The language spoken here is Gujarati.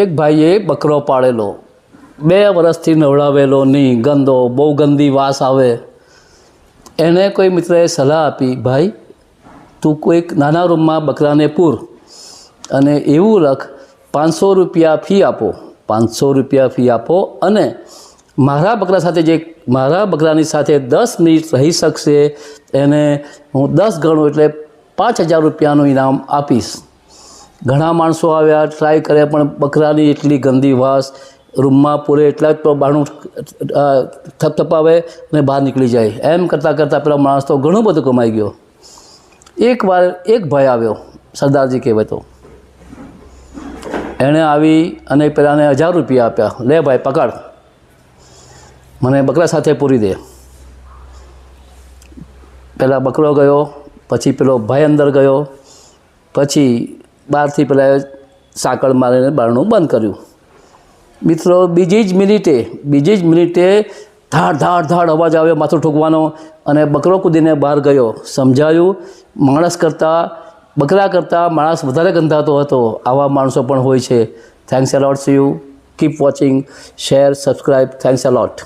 એક ભાઈએ બકરો પાળેલો. બે વર્ષથી નવડાવેલો નહીં, ગંદો, બહુ ગંદી વાસ આવે. એને કોઈ મિત્રએ સલાહ આપી, ભાઈ, તું કોઈક નાના રૂમમાં બકરાને પૂર અને એવું લખ પાંચસો રૂપિયા ફી આપો, પાંચસો રૂપિયા ફી આપો અને મારા બકરા સાથે જે, મારા બકરાની સાથે દસ મિનિટ રહી શકશે, એને હું દસ ગણું એટલે પાંચ હજાર રૂપિયાનું ઇનામ આપીશ. ઘણા માણસો આવ્યા ટ્રાય કર્યા, પણ બકરાની એટલી ગંદી વાસ, રૂમમાં પૂરે એટલા જ બાણું થપથપાવે અને બહાર નીકળી જાય. એમ કરતાં કરતાં પેલા માણસ તો ઘણું બધું કમાઈ ગયો. એકવાર એક ભાઈ આવ્યો, સરદારજી કહેવાય તો. એણે આવી અને પેલાને હજાર રૂપિયા આપ્યા. લે ભાઈ, પકડ. મને બકરા સાથે પૂરી દે. પહેલાં બકરો ગયો, પછી પેલો ભાઈ અંદર ગયો, પછી બહારથી પેલા સાંકળ મારીને બારણું બંધ કર્યું. મિત્રો, બીજી જ મિનિટે, બીજી જ મિનિટે ધાડ ધાડ ધાડ અવાજ આવ્યો માથું ઠોકવાનો અને બકરો કૂદીને બહાર ગયો. સમજાયું? માણસ કરતાં, બકરા કરતાં માણસ વધારે ગંધાતો હતો. આવા માણસો પણ હોય છે. Thanks a lot see you keep watching share subscribe thanks a lot